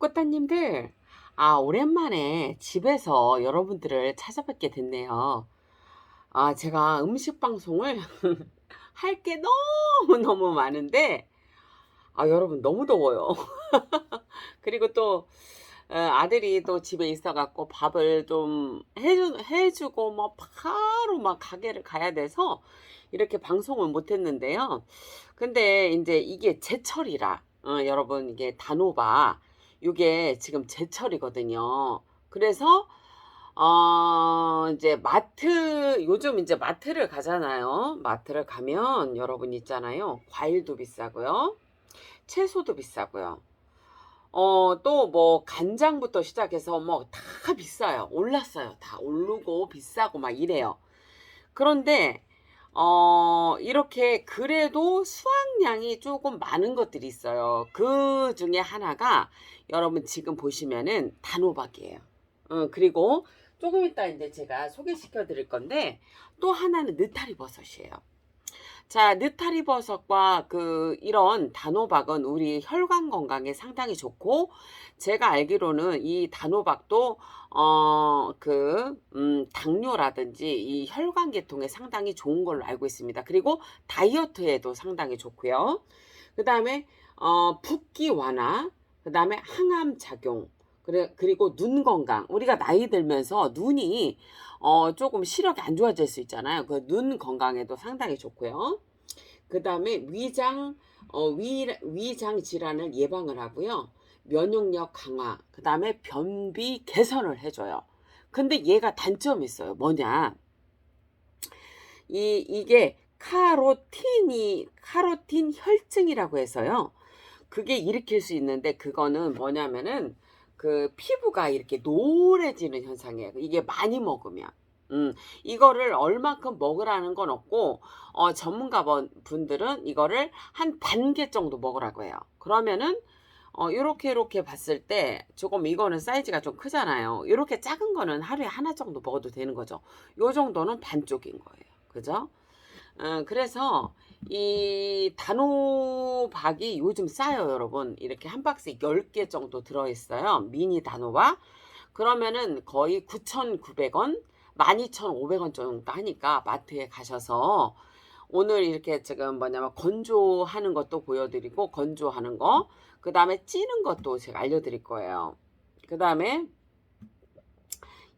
꽃다님들, 아, 오랜만에 집에서 여러분들을 찾아뵙게 됐네요. 아, 제가 음식 방송을 할 게 너무너무 많은데, 아, 여러분 너무 더워요. 그리고 또, 어, 아들이 또 집에 있어갖고 밥을 좀 해주, 해주고, 뭐, 바로 막 가게를 가야 돼서 이렇게 방송을 못했는데요. 근데 이제 이게 제철이라, 어, 여러분, 이게 단호박. 이게 지금 제철이거든요. 그래서 어, 이제 마트 요즘 이제 마트를 가잖아요. 마트를 가면 여러분 있잖아요. 과일도 비싸고요. 채소도 비싸고요. 어, 또 뭐 간장부터 시작해서 뭐 다 비싸요. 올랐어요. 다 오르고 비싸고 막 이래요. 그런데 어, 이렇게 그래도 수확량이 조금 많은 것들이 있어요. 그 중에 하나가 여러분 지금 보시면은 단호박이에요. 어, 그리고 조금 이따 이제 제가 소개시켜 드릴 건데 또 하나는 느타리 버섯이에요. 자, 느타리 버섯과 그 이런 단호박은 우리 혈관 건강에 상당히 좋고 제가 알기로는 이 단호박도 어, 그, 음, 당뇨라든지 이 혈관 계통에 상당히 좋은 걸로 알고 있습니다. 그리고 다이어트에도 상당히 좋고요. 그 다음에, 어, 붓기 완화, 그 다음에 항암 작용, 그래, 그리고 눈 건강. 우리가 나이 들면서 눈이, 어, 조금 시력이 안 좋아질 수 있잖아요. 그 눈 건강에도 상당히 좋고요. 그 다음에 위장, 어, 위, 위장 질환을 예방을 하고요. 면역력 강화, 그 다음에 변비 개선을 해줘요. 근데 얘가 단점이 있어요. 뭐냐? 이, 이게 카로틴이, 카로틴 혈증이라고 해서요. 그게 일으킬 수 있는데 그거는 뭐냐면은 그 피부가 이렇게 노래지는 현상이에요. 이게 많이 먹으면. 음, 이거를 얼만큼 먹으라는 건 없고, 어, 전문가 분들은 이거를 한 반 개 정도 먹으라고 해요. 그러면은, 어, 요렇게, 요렇게 봤을 때, 조금 이거는 사이즈가 좀 크잖아요. 요렇게 작은 거는 하루에 하나 정도 먹어도 되는 거죠. 요 정도는 반쪽인 거예요. 그죠? 어, 그래서, 이 단호박이 요즘 싸요, 여러분. 이렇게 한 박스에 10개 정도 들어있어요. 미니 단호박. 그러면은 거의 9,900원, 12,500원 정도 하니까 마트에 가셔서 오늘 이렇게 지금 뭐냐면 건조하는 것도 보여드리고 건조하는 거, 그 다음에 찌는 것도 제가 알려드릴 거예요. 그 다음에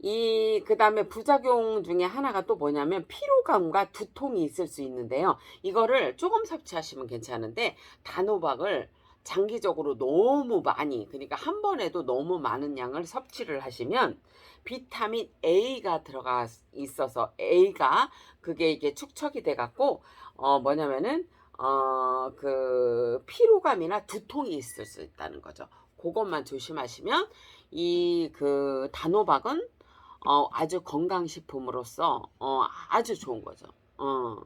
이, 그 다음에 부작용 중에 하나가 또 뭐냐면 피로감과 두통이 있을 수 있는데요. 이거를 조금 섭취하시면 괜찮은데 단호박을 장기적으로 너무 많이, 그러니까 한 번에도 너무 많은 양을 섭취를 하시면 비타민 A가 들어가 있어서 A가 그게 이게 축적이 돼 갖고 어 뭐냐면은 어 그 피로감이나 두통이 있을 수 있다는 거죠. 그것만 조심하시면 이 그 단호박은 어 아주 건강식품으로서 어 아주 좋은 거죠. 어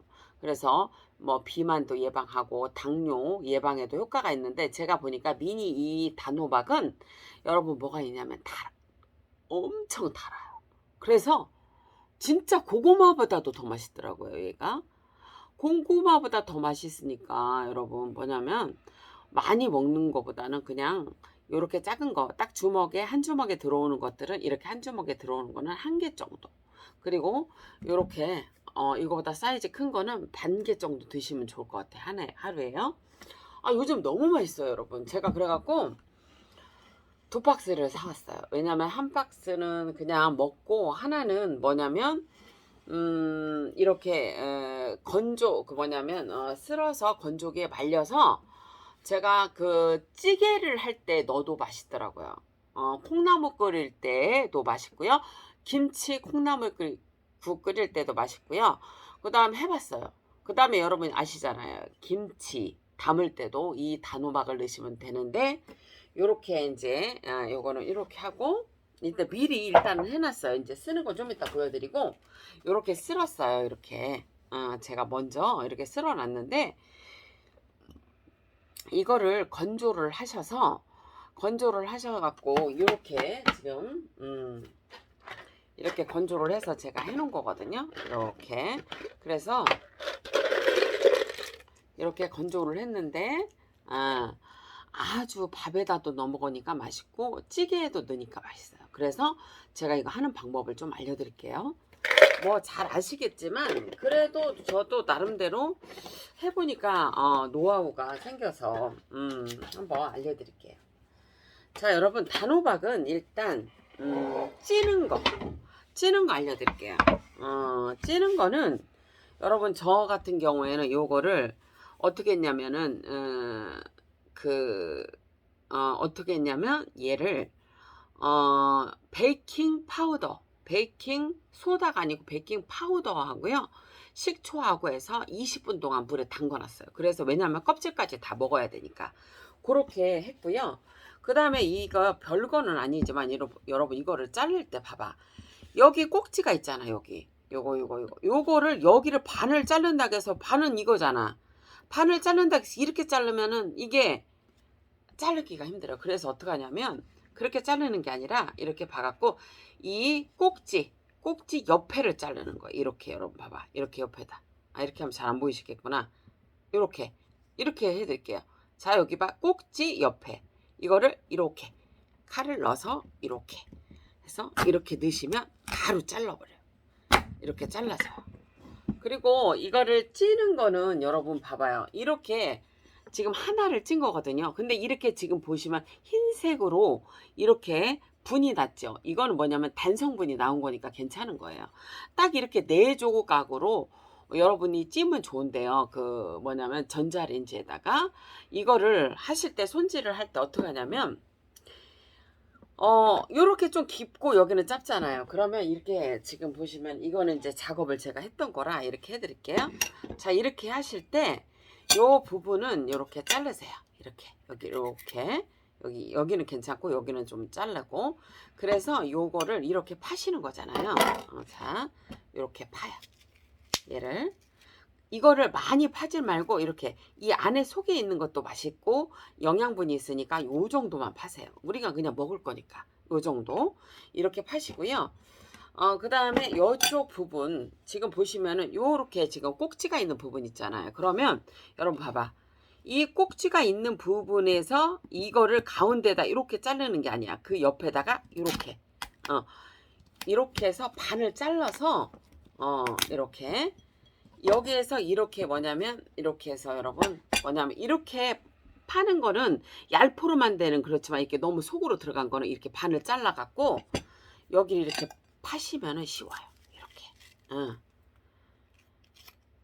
그래서 뭐 비만도 예방하고 당뇨 예방에도 효과가 있는데 제가 보니까 미니 이 단호박은 여러분 뭐가 있냐면 달아. 엄청 달아요. 그래서 진짜 고구마보다도 더 맛있더라고요, 얘가. 고구마보다 더 맛있으니까 여러분 뭐냐면 많이 먹는 것보다는 그냥 이렇게 작은 거, 딱 주먹에 한 주먹에 들어오는 것들은 이렇게 한 주먹에 들어오는 거는 한 개 정도. 그리고 이렇게 어 이거보다 사이즈 큰 거는 반 개 정도 드시면 좋을 것 같아요. 하나에 하루에요. 아 요즘 너무 맛있어요, 여러분. 제가 그래갖고 두 박스를 사왔어요. 왜냐면 한 박스는 그냥 먹고 하나는 뭐냐면 음 이렇게 에, 건조 그 뭐냐면 어, 쓸어서 건조기에 말려서 제가 그 찌개를 할 때 넣어도 맛있더라고요. 어, 콩나물 끓일 때도 맛있고요. 김치 콩나물 끓, 국 끓일 때도 맛있고요. 그 다음 해봤어요. 그 다음에 여러분 아시잖아요. 김치 담을 때도 이 단호박을 넣으시면 되는데 요렇게 이제 아, 요거는 이렇게 하고 일단 미리 일단은 해놨어요. 이제 쓰는 거좀 이따 보여드리고 요렇게 쓸었어요. 이렇게 아, 제가 먼저 이렇게 쓸어놨는데 이거를 건조를 하셔서 건조를 하셔갖고 이렇게 지금 음, 이렇게 건조를 해서 제가 해놓은 거거든요. 이렇게 그래서 이렇게 건조를 했는데 아, 아주 밥에다도 넣어 먹으니까 맛있고 찌개에도 넣으니까 맛있어요. 그래서 제가 이거 하는 방법을 좀 알려드릴게요. 뭐 잘 아시겠지만 그래도 저도 나름대로 해보니까 어, 노하우가 생겨서 음, 한번 알려드릴게요. 자 여러분 단호박은 일단 음, 찌는 거 찌는 거 알려드릴게요. 어, 찌는 거는 여러분 저 같은 경우에는 요거를 어떻게 했냐면은 어, 그 어, 어떻게 했냐면 얘를 어, 베이킹 파우더 베이킹 소다가 아니고 베이킹 파우더 하고요. 식초하고 해서 20분 동안 물에 담궈 놨어요. 그래서 왜냐면 껍질까지 다 먹어야 되니까. 그렇게 했고요. 그 다음에 이거 별거는 아니지만 여러분, 이거를 자를 때 봐봐. 여기 꼭지가 있잖아, 여기. 요거, 요거, 요거. 요거를 여기를 반을 자른다고 해서 반은 이거잖아. 반을 자른다고 해서 이렇게 자르면은 이게 자르기가 힘들어요. 그래서 어떻게 하냐면 그렇게 자르는 게 아니라 이렇게 봐갖고 이 꼭지 꼭지 옆에를 자르는 거예요. 이렇게 여러분 봐봐. 이렇게 옆에다. 아 이렇게 하면 잘 안 보이시겠구나. 이렇게 이렇게 해드릴게요. 자 여기 봐 꼭지 옆에 이거를 이렇게 칼을 넣어서 이렇게 해서 이렇게 넣으시면 바로 잘라버려요. 이렇게 잘라져요. 그리고 이거를 찌는 거는 여러분 봐봐요. 이렇게 지금 하나를 찐 거거든요. 근데 이렇게 지금 보시면 흰색으로 이렇게 분이 났죠. 이거는 뭐냐면 단성분이 나온 거니까 괜찮은 거예요. 딱 이렇게 네 조각으로 여러분이 찌면 좋은데요. 그 뭐냐면 전자레인지에다가 이거를 하실 때 손질을 할 때 어떻게 하냐면 어 요렇게 좀 깊고 여기는 짧잖아요. 그러면 이렇게 지금 보시면 이거는 이제 작업을 제가 했던 거라 이렇게 해드릴게요. 자 이렇게 하실 때 요 부분은 이렇게 자르세요. 이렇게 여기 이렇게 여기 여기는 괜찮고 여기는 좀 자르고 그래서 요거를 이렇게 파시는 거잖아요. 어, 자 이렇게 파요. 얘를 이거를 많이 파질 말고 이렇게 이 안에 속에 있는 것도 맛있고 영양분이 있으니까 요 정도만 파세요. 우리가 그냥 먹을 거니까 요 정도 이렇게 파시고요. 어, 그 다음에 이쪽 부분, 지금 보시면은 요렇게 지금 꼭지가 있는 부분 있잖아요. 그러면 여러분 봐봐. 이 꼭지가 있는 부분에서 이거를 가운데다 이렇게 자르는 게 아니야. 그 옆에다가 이렇게, 어, 이렇게 해서 반을 잘라서, 어, 이렇게. 여기에서 이렇게 뭐냐면, 이렇게 해서 여러분, 뭐냐면, 이렇게 파는 거는 얄포로만 되는 그렇지만 이렇게 너무 속으로 들어간 거는 이렇게 반을 잘라 갖고, 여기를 이렇게 파시면은 쉬워요. 이렇게. 응.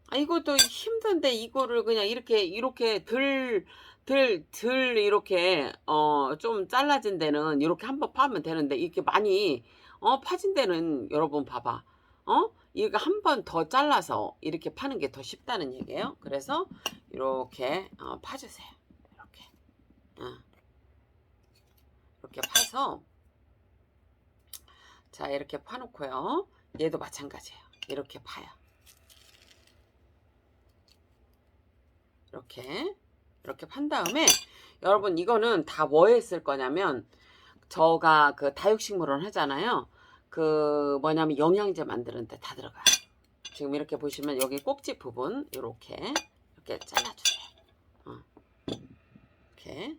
아, 이것도 힘든데 이거를 그냥 이렇게 이렇게 들, 들, 들 이렇게 어 좀 잘라진 데는 이렇게 한 번 파면 되는데 이렇게 많이 어 파진 데는 여러분 봐봐. 어? 이거 한 번 더 잘라서 이렇게 파는 게 더 쉽다는 얘기예요. 그래서 이렇게 어, 파주세요. 이렇게. 어. 이렇게 파서 자 이렇게 파놓고요. 얘도 마찬가지예요. 이렇게 파요. 이렇게 이렇게 판 다음에 여러분 이거는 다 뭐에 쓸 거냐면 저가 그 다육식물원 하잖아요. 그 뭐냐면 영양제 만드는데 다 들어가요. 지금 이렇게 보시면 여기 꼭지 부분 이렇게 이렇게 잘라주세요. 어. 이렇게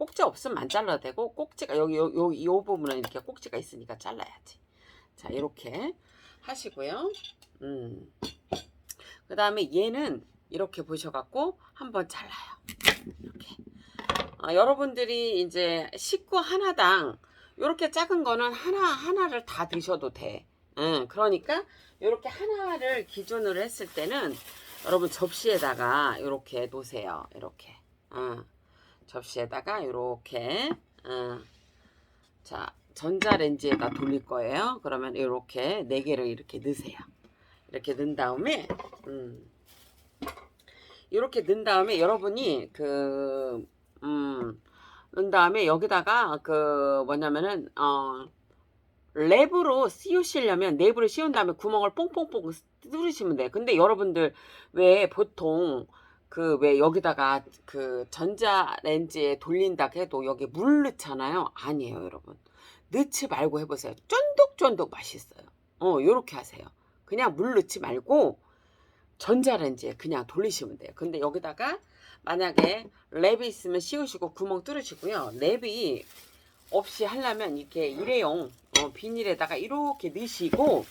꼭지 없으면 안 잘라도 되고 꼭지가 여기 요, 요, 요 부분은 이렇게 꼭지가 있으니까 잘라야지. 자 이렇게 하시고요. 음. 그 다음에 얘는 이렇게 보셔갖고 한번 잘라요. 이렇게. 어, 여러분들이 이제 식구 하나당 이렇게 작은 거는 하나 하나를 다 드셔도 돼. 응, 그러니까 이렇게 하나를 기준으로 했을 때는 여러분 접시에다가 이렇게 놓으세요. 이렇게. 응. 접시에다가 이렇게 어, 자 전자레인지에다 돌릴 거예요. 그러면 이렇게 네 개를 이렇게 넣으세요. 이렇게 넣은 다음에 음, 이렇게 넣은 다음에 여러분이 그 음, 넣은 다음에 여기다가 그 뭐냐면은 어 랩으로 씌우시려면 랩으로 씌운 다음에 구멍을 뽕뽕뽕 뚫으시면 돼요. 근데 여러분들 왜 보통 그 왜 여기다가 그 전자레인지에 돌린다 해도 여기 물 넣잖아요. 아니에요, 여러분. 넣지 말고 해보세요. 쫀득쫀득 맛있어요. 어, 요렇게 하세요. 그냥 물 넣지 말고 전자레인지에 그냥 돌리시면 돼요. 근데 여기다가 만약에 랩이 있으면 씌우시고 구멍 뚫으시고요. 랩이 없이 하려면 이렇게 일회용 어, 비닐에다가 이렇게 넣으시고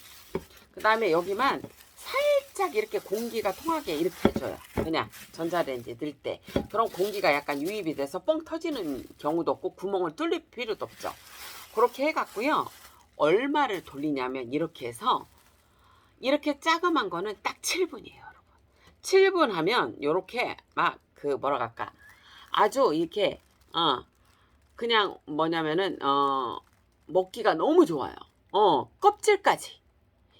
그 다음에 여기만 살짝 이렇게 공기가 통하게 이렇게 해줘요. 그냥 전자레인지 넣을 때. 그럼 공기가 약간 유입이 돼서 뻥 터지는 경우도 없고 구멍을 뚫릴 필요도 없죠. 그렇게 해갖고요. 얼마를 돌리냐면 이렇게 해서 이렇게 자그만 거는 딱 7분이에요, 여러분. 7분 하면 이렇게 막 그 뭐라 할까 아주 이렇게 어 그냥 뭐냐면은 어 먹기가 너무 좋아요. 어 껍질까지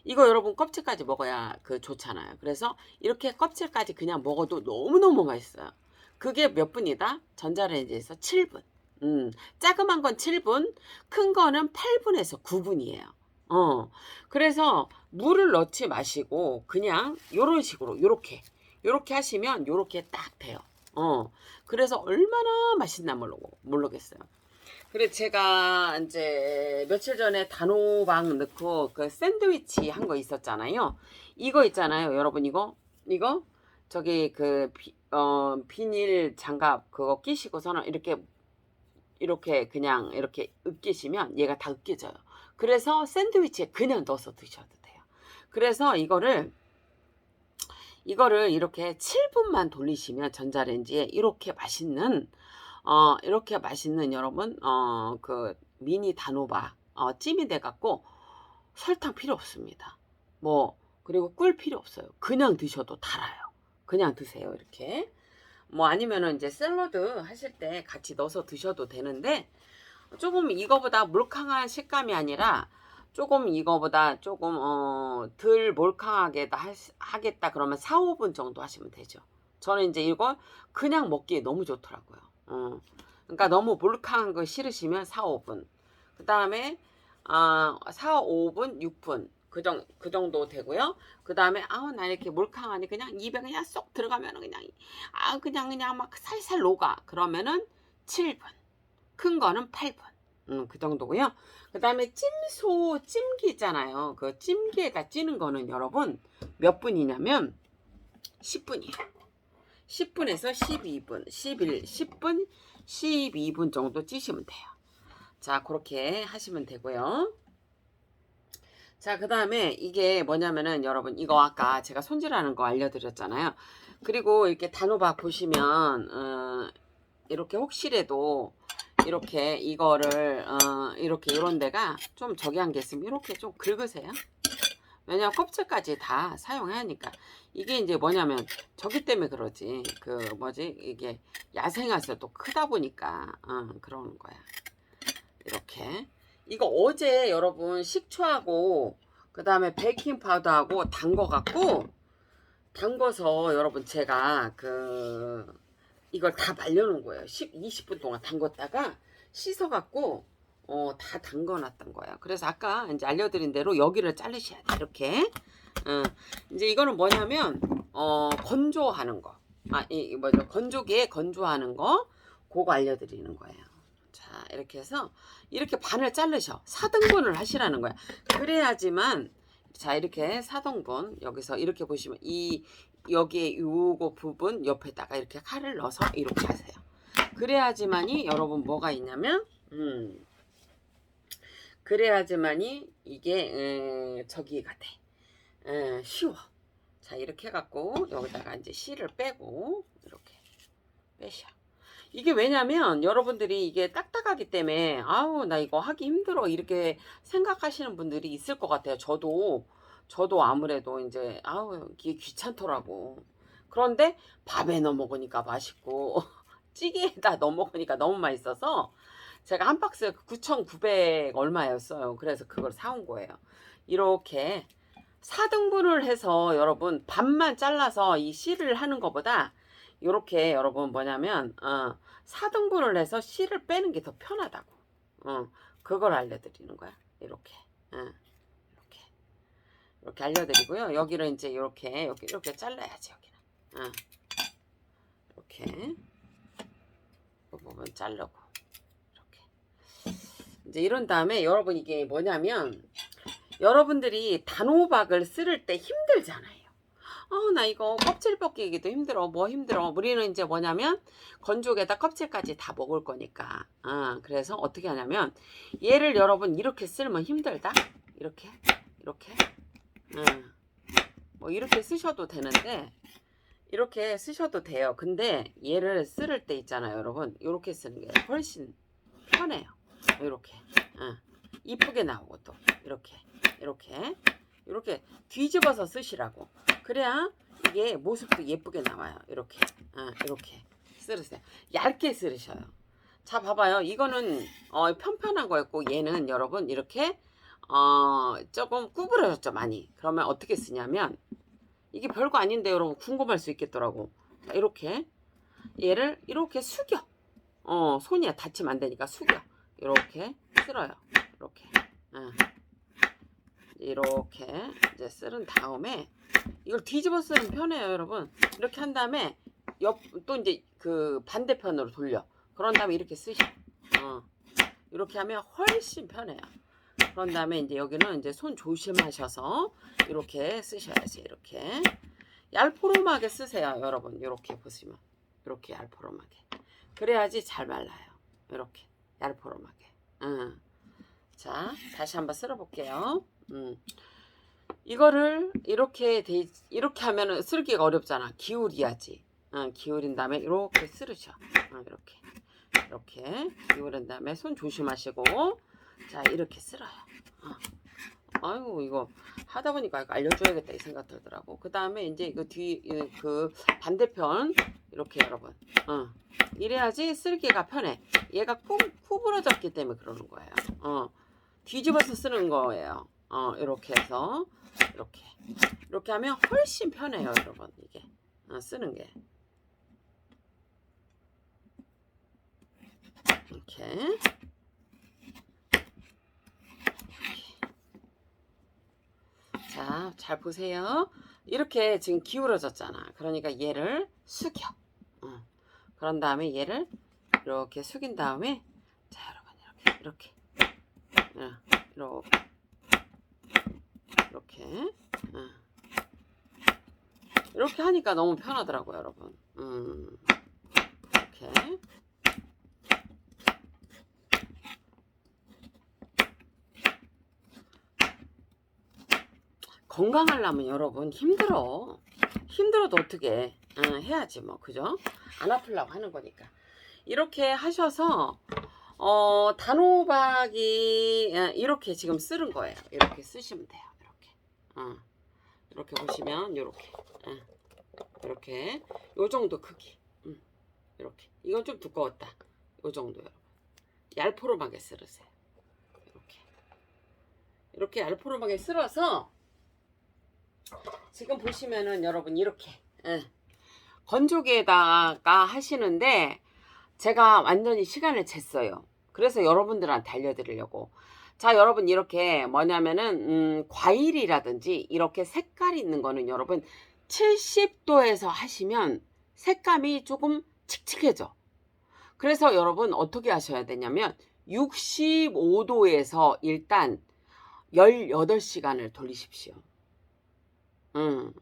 이거 여러분 껍질까지 먹어야 그 좋잖아요. 그래서 이렇게 껍질까지 그냥 먹어도 너무너무 맛있어요. 그게 몇 분이다? 전자레인지에서 7분. 음, 자그만 건 7분, 큰 거는 8분에서 9분이에요. 어. 그래서 물을 넣지 마시고 그냥 요런 식으로 요렇게 요렇게 하시면 요렇게 딱 돼요. 어. 그래서 얼마나 맛있나 모르고 모르겠어요. 그래 제가 이제 며칠 전에 단호박 넣고 그 샌드위치 한 거 있었잖아요. 이거 있잖아요, 여러분 이거 이거 저기 그 비, 어, 비닐 장갑 그거 끼시고서는 이렇게 이렇게 그냥 이렇게 으깨시면 얘가 다 으깨져요. 그래서 샌드위치에 그냥 넣어서 드셔도 돼요. 그래서 이거를 이거를 이렇게 7분만 돌리시면 전자레인지에 이렇게 맛있는 어 이렇게 맛있는 여러분 어 그 미니 단호박 어 찜이 돼 갖고 설탕 필요 없습니다. 뭐 그리고 꿀 필요 없어요. 그냥 드셔도 달아요. 그냥 드세요 이렇게. 뭐 아니면은 이제 샐러드 하실 때 같이 넣어서 드셔도 되는데 조금 이거보다 물캉한 식감이 아니라 조금 이거보다 조금 어, 덜 몰캉하게 하겠다 그러면 4, 5분 정도 하시면 되죠. 저는 이제 이거 그냥 먹기에 너무 좋더라고요. 어. 그러니까 너무 몰캉한 거 싫으시면 4, 5분. 그 다음에 아, 4, 5분, 6분 그, 정, 그 정도 되고요. 그 다음에 아우 나 이렇게 몰캉하니 그냥 입에 그냥 쏙 들어가면 그냥 아 그냥 그냥 막 살살 녹아 그러면은 7분 큰 거는 8분 음, 그 정도고요. 그 다음에 찜소 찜기 있잖아요. 그 찜기에다 찌는 거는 여러분 몇 분이냐면 10분이에요. 10분에서 12분, 11, 10분, 12분 정도 찌시면 돼요. 자, 그렇게 하시면 되고요. 자, 그 다음에 이게 뭐냐면은 여러분, 이거 아까 제가 손질하는 거 알려드렸잖아요. 그리고 이렇게 단호박 보시면, 어, 이렇게 혹시라도 이렇게 이거를, 어, 이렇게 이런 데가 좀 저기 한 게 있으면 이렇게 좀 긁으세요. 왜냐면 껍질까지 다 사용해야 하니까. 이게 이제 뭐냐면 저기 때문에 그러지. 그 뭐지? 이게 야생화서 또 크다 보니까, 어, 그러는 거야. 이렇게. 이거 어제 여러분 식초하고 그 다음에 베이킹 파우더하고 담궈 갖고 담궈서 여러분 제가 그 이걸 다 말려 놓은 거예요. 10, 20분 동안 담궜다가 씻어 갖고 어, 다 담궈 놨던 거예요. 그래서 아까 이제 알려드린 대로 여기를 자르셔야 돼. 이렇게. 어, 이제 이거는 뭐냐면 어, 건조하는 거. 아, 이, 이 뭐죠? 건조기에 건조하는 거. 그거 알려드리는 거예요. 자, 이렇게 해서 이렇게 반을 자르셔. 4등분을 하시라는 거야. 그래야지만 자, 이렇게 4등분 여기서 이렇게 보시면 이 여기에 요거 부분 옆에다가 이렇게 칼을 넣어서 이렇게 하세요. 그래야지만이 여러분 뭐가 있냐면 음. 그래야지만이 이게 에, 저기가 돼. 에, 쉬워. 자, 이렇게 해 갖고 여기다가 이제 씨를 빼고 이렇게 빼셔. 이게 왜냐면 여러분들이 이게 딱딱하기 때문에 아우 나 이거 하기 힘들어 이렇게 생각하시는 분들이 있을 것 같아요. 저도 저도 아무래도 이제 아우 이게 귀찮더라고. 그런데 밥에 넣어 먹으니까 맛있고 찌개에다 넣어 먹으니까 너무 맛있어서 제가 한 박스에 9,900 얼마였어요. 그래서 그걸 사온 거예요. 이렇게 4등분을 해서 여러분 반만 잘라서 이 씨를 하는 것보다 이렇게 여러분 뭐냐면 어, 4등분을 해서 씨를 빼는 게 더 편하다고. 어, 그걸 알려드리는 거야. 이렇게. 어, 이렇게. 이렇게 알려드리고요. 여기를 이제 이렇게 여기 이렇게 잘라야지 여기는. 어, 이렇게. 이 부분 자르고 이렇게. 이제 이런 다음에 여러분 이게 뭐냐면 여러분들이 단호박을 쓸때 힘들잖아요. 어, 나 이거 껍질 벗기기도 힘들어. 뭐 힘들어. 우리는 이제 뭐냐면 건조기에다 껍질까지 다 먹을 거니까. 아, 그래서 어떻게 하냐면 얘를 여러분 이렇게 쓸면 힘들다. 이렇게, 이렇게. 음, 뭐 이렇게 쓰셔도 되는데 이렇게 쓰셔도 돼요. 근데 얘를 쓸 때 있잖아요, 여러분. 이렇게 쓰는 게 훨씬 편해요. 이렇게. 어. 이쁘게 나오고 또 이렇게, 이렇게, 이렇게 뒤집어서 쓰시라고. 그래야 이게 모습도 예쁘게 나와요. 이렇게, 어, 이렇게 쓰르세요. 얇게 쓰르셔요. 자, 봐봐요. 이거는 어, 편편한 거였고 얘는 여러분 이렇게 어, 조금 구부러졌죠, 많이. 그러면 어떻게 쓰냐면 이게 별거 아닌데 여러분 궁금할 수 있겠더라고. 자, 이렇게 얘를 이렇게 숙여. 어, 손이 다치면 안 되니까 숙여. 이렇게 쓸어요. 이렇게. 어. 이렇게 이제 쓸은 다음에 이걸 뒤집어 쓰면 편해요, 여러분. 이렇게 한 다음에 옆 또 이제 그 반대편으로 돌려. 그런 다음에 이렇게 쓰셔. 어. 이렇게 하면 훨씬 편해요. 그런 다음에 이제 여기는 이제 손 조심하셔서 이렇게 쓰셔야지 이렇게 얄포름하게 쓰세요 여러분 이렇게 보시면 이렇게 얄포름하게 그래야지 잘 말라요 이렇게 얄포름하게. 응. 자 다시 한번 쓸어 볼게요. 음. 이거를 이렇게 돼 이렇게 하면은 쓸기가 어렵잖아. 기울여야지. 응, 기울인 다음에 이렇게 쓰르셔. 응, 이렇게. 이렇게 기울인 다음에 손 조심하시고. 자 이렇게 쓸어요. 어. 아이고 이거 하다 보니까 알려줘야겠다 이 생각 들더라고. 그 다음에 이제 이거 뒤 그 반대편 이렇게 여러분 어. 이래야지 쓸기가 편해 얘가 꾸, 구부러졌기 때문에 그러는 거예요 어. 뒤집어서 쓰는 거예요 어, 이렇게 해서 이렇게 이렇게 하면 훨씬 편해요 여러분 이게 어, 쓰는 게 이렇게 자, 잘 보세요. 이렇게 지금 기울어졌잖아. 그러니까 얘를 숙여. 어. 그런 다음에 얘를 이렇게 숙인 다음에 자, 여러분 이렇게 이렇게 어, 이렇게 이렇게 어. 이렇게 하니까 너무 편하더라고요, 여러분. 음, 이렇게 건강하려면 여러분 힘들어. 힘들어도 어떻게 해야지 뭐 그죠? 안 아프려고 하는 거니까. 이렇게 하셔서 어, 단호박이 어, 이렇게 지금 쓰는 거예요. 이렇게 쓰시면 돼요. 이렇게. 어, 이렇게 보시면 이렇게. 어, 이렇게 요 정도 크기. 음, 이렇게. 이건 좀 두꺼웠다. 요 정도 여러분. 얄포름하게 쓸으세요. 이렇게. 이렇게 얄포름하게 쓸어서 지금 보시면은 여러분 이렇게 예. 건조기에다가 하시는데 제가 완전히 시간을 쟀어요. 그래서 여러분들한테 알려드리려고. 자, 여러분 이렇게 뭐냐면은 음, 과일이라든지 이렇게 색깔이 있는 거는 여러분 70도에서 하시면 색감이 조금 칙칙해져. 그래서 여러분 어떻게 하셔야 되냐면 65도에서 일단 18시간을 돌리십시오. 음.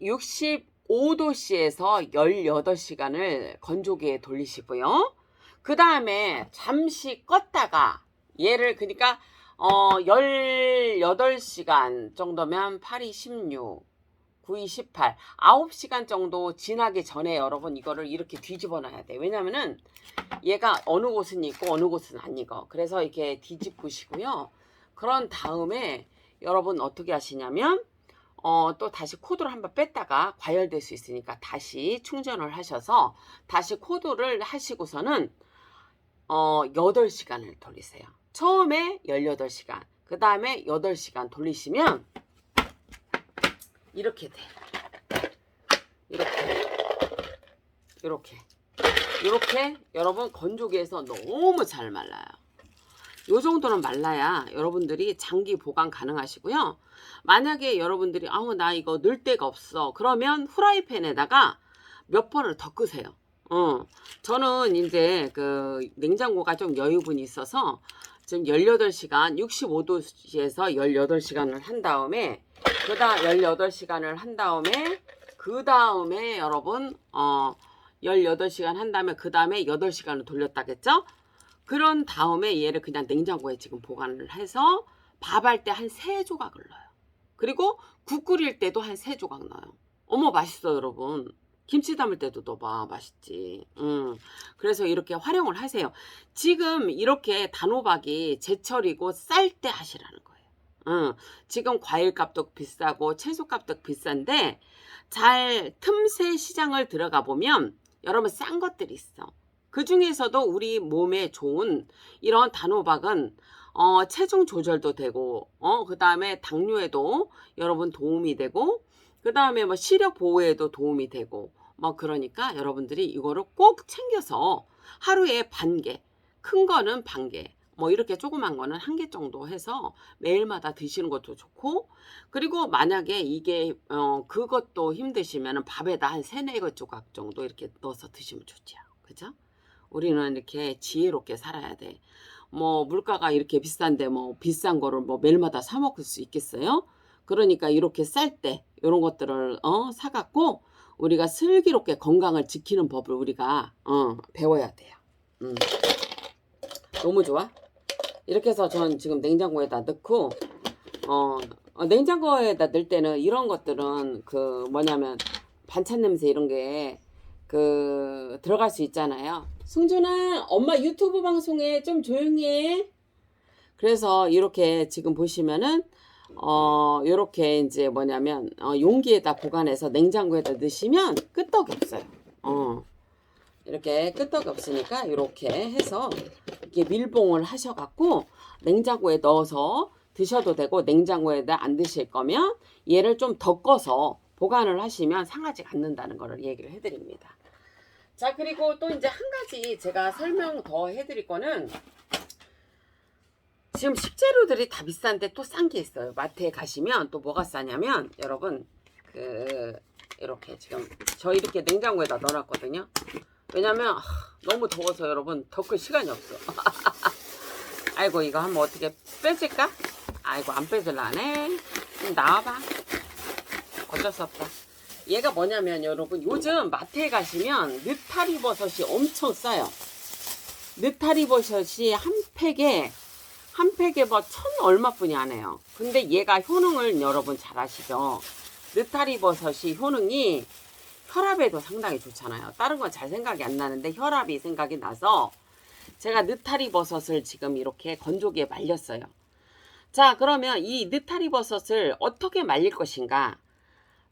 65도씨에서 18시간을 건조기에 돌리시고요. 그 다음에 잠시 껐다가 얘를 그러니까 어 18시간 정도면 8이 16, 9이 18, 9시간 정도 지나기 전에 여러분 이거를 이렇게 뒤집어 놔야 돼. 왜냐면은 얘가 어느 곳은 있고 어느 곳은 안 익어. 그래서 이렇게 뒤집으시고요. 그런 다음에 여러분 어떻게 하시냐면 어, 또 다시 코드를 한번 뺐다가 과열될 수 있으니까 다시 충전을 하셔서 다시 코드를 하시고서는 어, 8시간을 돌리세요. 처음에 18시간, 그 다음에 8시간 돌리시면 이렇게 돼. 이렇게. 이렇게. 이렇게 여러분 건조기에서 너무 잘 말라요. 요 정도는 말라야 여러분들이 장기 보관 가능하시고요. 만약에 여러분들이 아우 나 이거 넣을 데가 없어. 그러면 후라이팬에다가 몇 번을 더 끄세요. 어. 저는 이제 그 냉장고가 좀 여유분이 있어서 지금 18시간 65도에서 18시간을 한 다음에 그다음 18시간을 한 다음에 그 다음에 여러분 어 18시간 한 다음에 그 다음에 8시간을 돌렸다겠죠? 그런 다음에 얘를 그냥 냉장고에 지금 보관을 해서 밥 할 때 한 세 조각을 넣어요. 그리고 국 끓일 때도 한 세 조각 넣어요. 어머 맛있어 여러분. 김치 담을 때도 넣어봐 맛있지. 음. 그래서 이렇게 활용을 하세요. 지금 이렇게 단호박이 제철이고 쌀 때 하시라는 거예요. 음. 지금 과일값도 비싸고 채소값도 비싼데 잘 틈새 시장을 들어가 보면 여러분 싼 것들이 있어. 그 중에서도 우리 몸에 좋은 이런 단호박은 어, 체중 조절도 되고, 어, 그 다음에 당뇨에도 여러분 도움이 되고, 그 다음에 뭐 시력 보호에도 도움이 되고, 뭐 그러니까 여러분들이 이거를 꼭 챙겨서 하루에 반 개, 큰 거는 반 개, 뭐 이렇게 조그만 거는 한 개 정도 해서 매일마다 드시는 것도 좋고, 그리고 만약에 이게, 어, 그것도 힘드시면 밥에다 한 세네 개 조각 정도 이렇게 넣어서 드시면 좋죠. 그죠? 우리는 이렇게 지혜롭게 살아야 돼. 뭐 물가가 이렇게 비싼데 뭐 비싼 거를 뭐 매일마다 사 먹을 수 있겠어요? 그러니까 이렇게 쌀 때 이런 것들을 어 사갖고 우리가 슬기롭게 건강을 지키는 법을 우리가 어 배워야 돼요. 음. 너무 좋아. 이렇게 해서 전 지금 냉장고에다 넣고 어, 어, 냉장고에다 넣을 때는 이런 것들은 그 뭐냐면 반찬 냄새 이런 게 그 들어갈 수 있잖아요. 승준아, 엄마 유튜브 방송에 좀 조용히 해. 그래서 이렇게 지금 보시면은 어 요렇게 이제 뭐냐면 어, 용기에다 보관해서 냉장고에다 넣으시면 끄떡이 없어요. 어 이렇게 끄떡이 없으니까 이렇게 해서 이렇게 밀봉을 하셔갖고 냉장고에 넣어서 드셔도 되고 냉장고에다 안 드실 거면 얘를 좀 덮어서 보관을 하시면 상하지 않는다는 거를 얘기를 해드립니다. 자 그리고 또 이제 한 가지 제가 설명 더 해드릴 거는 지금 식재료들이 다 비싼데 또 싼 게 있어요. 마트에 가시면 또 뭐가 싸냐면 여러분 그 이렇게 지금 저 이렇게 냉장고에다 넣어놨거든요. 왜냐면 하, 너무 더워서 여러분 덮을 시간이 없어. 아이고 이거 한번 어떻게 빼질까? 아이고 안 빼질라네. 좀 나와봐. 어쩔 수 없다. 얘가 뭐냐면 여러분 요즘 마트에 가시면 느타리 버섯이 엄청 싸요. 느타리 버섯이 한 팩에 한 팩에 뭐 천 얼마뿐이 안 해요. 근데 얘가 효능을 여러분 잘 아시죠? 느타리 버섯이 효능이 혈압에도 상당히 좋잖아요. 다른 건 잘 생각이 안 나는데 혈압이 생각이 나서 제가 느타리 버섯을 지금 이렇게 건조기에 말렸어요. 자, 그러면 이 느타리 버섯을 어떻게 말릴 것인가?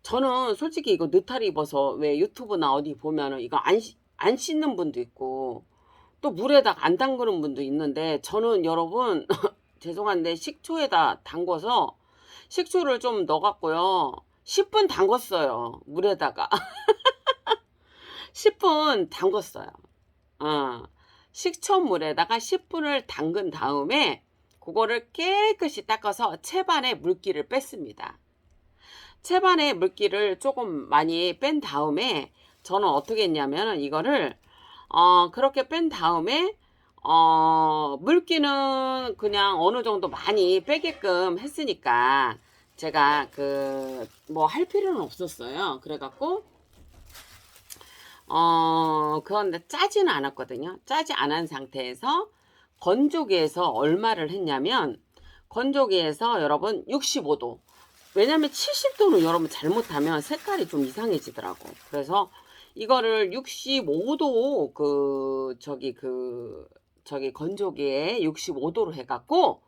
저는 솔직히 이거 느타리 버섯 왜 유튜브나 어디 보면은 이거 안, 씻- 안 씻는 분도 있고 또 물에다가 안 담그는 분도 있는데 저는 여러분 죄송한데 식초에다 담궈서 식초를 좀 넣어갖고요. 10분 담궜어요 물에다가. 10분 담궜어요. 어, 식초물에다가 10분을 담근 다음에 그거를 깨끗이 닦아서 채반에 물기를 뺐습니다 채반에 물기를 조금 많이 뺀 다음에 저는 어떻게 했냐면 이거를 어 그렇게 뺀 다음에 어 물기는 그냥 어느 정도 많이 빼게끔 했으니까 제가 그 뭐 할 필요는 없었어요. 그래갖고 어 그런데 짜지는 않았거든요. 짜지 않은 상태에서 건조기에서 얼마를 했냐면 건조기에서 여러분 65도 왜냐면 70도는 여러분 잘못하면 색깔이 좀 이상해지더라고. 그래서 이거를 65도 그 저기 그 저기 건조기에 65도로 해갖고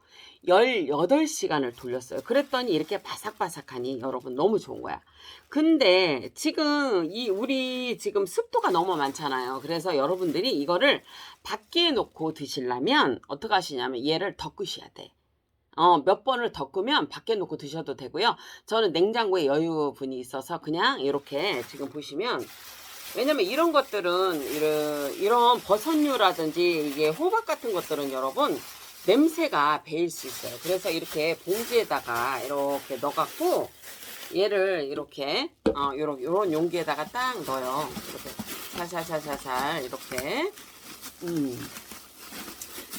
18시간을 돌렸어요. 그랬더니 이렇게 바삭바삭하니 여러분 너무 좋은 거야. 근데 지금 이 우리 지금 습도가 너무 많잖아요. 그래서 여러분들이 이거를 밖에 놓고 드시려면 어떻게 하시냐면 얘를 덮으셔야 돼. 어, 몇 번을 덮으면 밖에 놓고 드셔도 되고요. 저는 냉장고에 여유분이 있어서 그냥 이렇게 지금 보시면 왜냐면 이런 것들은 이런, 이런 버섯류라든지 이게 호박 같은 것들은 여러분 냄새가 배일 수 있어요. 그래서 이렇게 봉지에다가 이렇게 넣어갖고 얘를 이렇게 어, 요런, 요런 용기에다가 딱 넣어요. 이렇게 살살살살살 이렇게 음.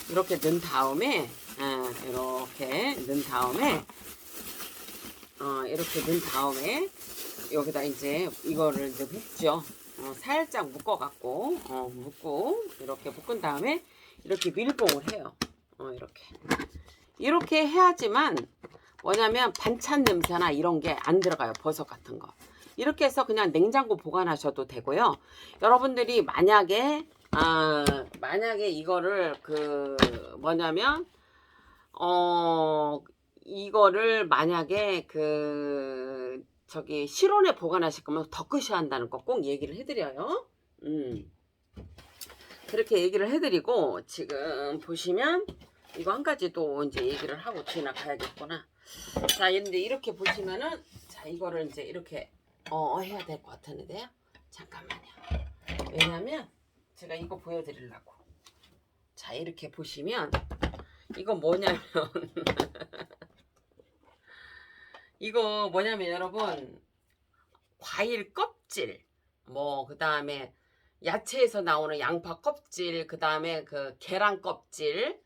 이렇게 넣은 다음에 아, 이렇게 넣은 다음에 어, 이렇게 넣은 다음에 여기다 이제 이거를 이제 묶죠. 어, 살짝 묶어갖고 어, 묶고 이렇게 묶은 다음에 이렇게 밀봉을 해요. 어, 이렇게 이렇게 해야지만 뭐냐면 반찬 냄새나 이런 게 안 들어가요. 버섯 같은 거. 이렇게 해서 그냥 냉장고 보관하셔도 되고요. 여러분들이 만약에 아 만약에 이거를 그 뭐냐면 어 이거를 만약에 그 저기 실온에 보관하실 거면 덮으셔야 한다는 거 꼭 얘기를 해드려요. 음 그렇게 얘기를 해드리고 지금 보시면 이거 한 가지 또 이제 얘기를 하고 지나가야겠구나. 자, 근데 이렇게 보시면은 자 이거를 이제 이렇게 어 해야 될 것 같은데요. 잠깐만요. 왜냐면 제가 이거 보여드리려고. 자 이렇게 보시면 이거 뭐냐면 이거 뭐냐면 여러분 과일 껍질. 뭐 그 다음에 야채에서 나오는 양파 껍질 그 다음에 그 계란 껍질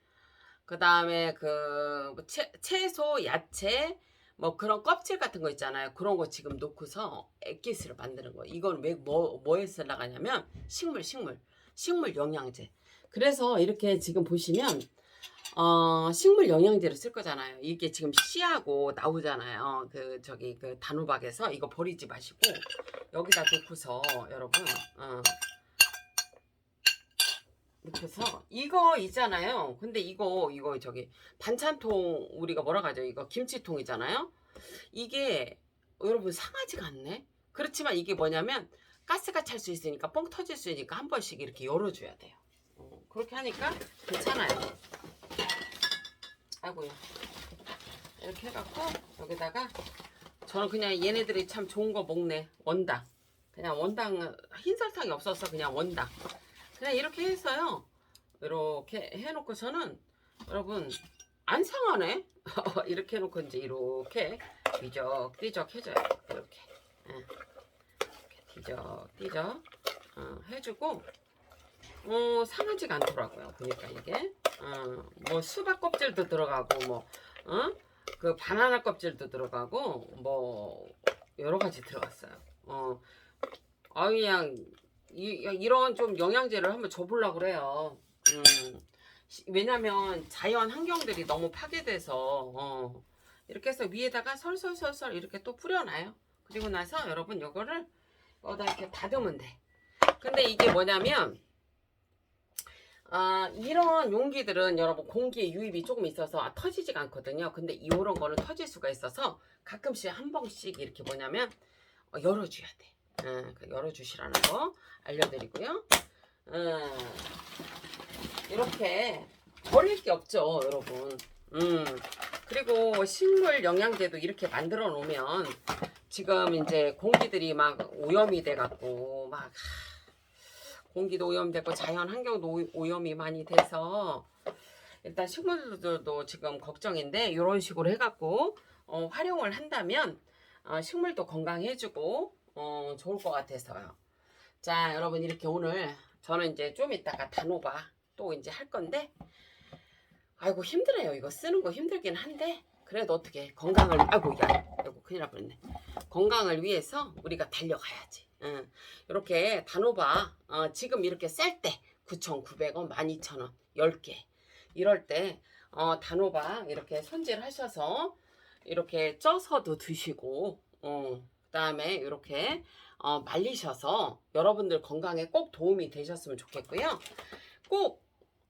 그 다음에 그 채, 채소 야채 뭐 그런 껍질 같은 거 있잖아요. 그런 거 지금 놓고서 액기스를 만드는 거예요. 이건 왜뭐 뭐에 쓰려가냐면 식물 식물 식물 영양제. 그래서 이렇게 지금 보시면 어, 식물 영양제를 쓸 거잖아요. 이게 지금 씨하고 나오잖아요. 그 저기 그 단호박에서 이거 버리지 마시고 여기다 놓고서 여러분 어, 놓고서 이거 있잖아요. 근데 이거 이거 저기 반찬통 우리가 뭐라 하죠? 이거 김치통이잖아요. 이게 여러분 상하지가 않네. 그렇지만 이게 뭐냐면 가스가 찰 수 있으니까 뻥 터질 수 있으니까 한 번씩 이렇게 열어줘야 돼요. 어, 그렇게 하니까 괜찮아요. 아이고요. 이렇게 해갖고 여기다가 저는 그냥 얘네들이 참 좋은 거 먹네. 원당. 그냥 원당 흰 설탕이 없어서 그냥 원당. 그냥 이렇게 해서요. 이렇게 해놓고서는 여러분 안 상하네. 이렇게 해놓고 이제 이렇게 뒤적뒤적 해줘요. 이렇게. 예. 뒤적뒤적 어, 해주고 어, 상하지가 않더라고요. 보니까 이게. 어, 뭐 수박 껍질도 들어가고 뭐 어? 그 바나나 껍질도 들어가고 뭐 여러 가지 들어갔어요. 어. 아 그냥 이, 이런 좀 영양제를 한번 줘보려고 그래요. 음. 시- 왜냐면 자연 환경들이 너무 파괴돼서 어. 이렇게 해서 위에다가 설설설설 이렇게 또 뿌려놔요. 그리고 나서 여러분 이거를 여기다 이렇게 닫으면 돼. 근데 이게 뭐냐면 아, 이런 용기들은 여러분 공기의 유입이 조금 있어서 아, 터지지가 않거든요. 근데 이런 거는 터질 수가 있어서 가끔씩 한 번씩 이렇게 뭐냐면 어, 열어줘야 돼. 어, 그 열어주시라는 거 알려드리고요. 어, 이렇게 버릴 게 없죠, 여러분. 음, 그리고 식물 영양제도 이렇게 만들어 놓으면 지금 이제 공기들이 막 오염이 돼 갖고 막 공기도 오염되고 자연 환경도 오- 오염이 많이 돼서 일단 식물들도 지금 걱정인데 이런 식으로 해갖고 어, 활용을 한다면 어, 식물도 건강해지고 어, 좋을 것 같아서요. 자 여러분 이렇게 오늘 저는 이제 좀 이따가 단호박 또 이제 할 건데 아이고 힘들어요. 이거 쓰는 거 힘들긴 한데 그래도 어떻게 건강을 아이고 야 아이고 큰일 날 뻔했네. 건강을 위해서 우리가 달려가야지 응. 이렇게 단호박 어, 지금 이렇게 쌀때 9,900원, 12,000원 10개 이럴 때 어, 단호박 이렇게 손질하셔서 이렇게 쪄서도 드시고 어, 그 다음에 이렇게 어, 말리셔서 여러분들 건강에 꼭 도움이 되셨으면 좋겠고요. 꼭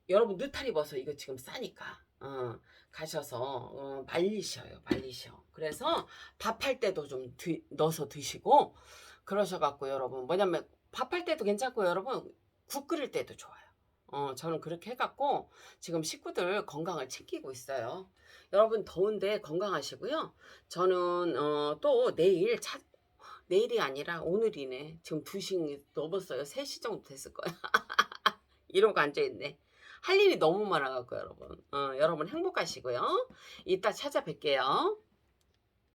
여러분 느타리 버섯 이거 지금 싸니까 어, 가셔서 어, 말리셔요, 말리셔. 그래서 밥할 때도 좀 드- 넣어서 드시고 그러셔갖고 여러분 뭐냐면 밥할 때도 괜찮고 여러분 국 끓일 때도 좋아요. 어, 저는 그렇게 해갖고 지금 식구들 건강을 챙기고 있어요. 여러분 더운데 건강하시고요. 저는 어, 또 내일 차, 내일이 아니라 오늘이네. 지금 2시 넘었어요. 3시 정도 됐을 거야. 이러고 앉아있네. 할 일이 너무 많아갖고 여러분. 어, 여러분 행복하시고요. 이따 찾아뵐게요.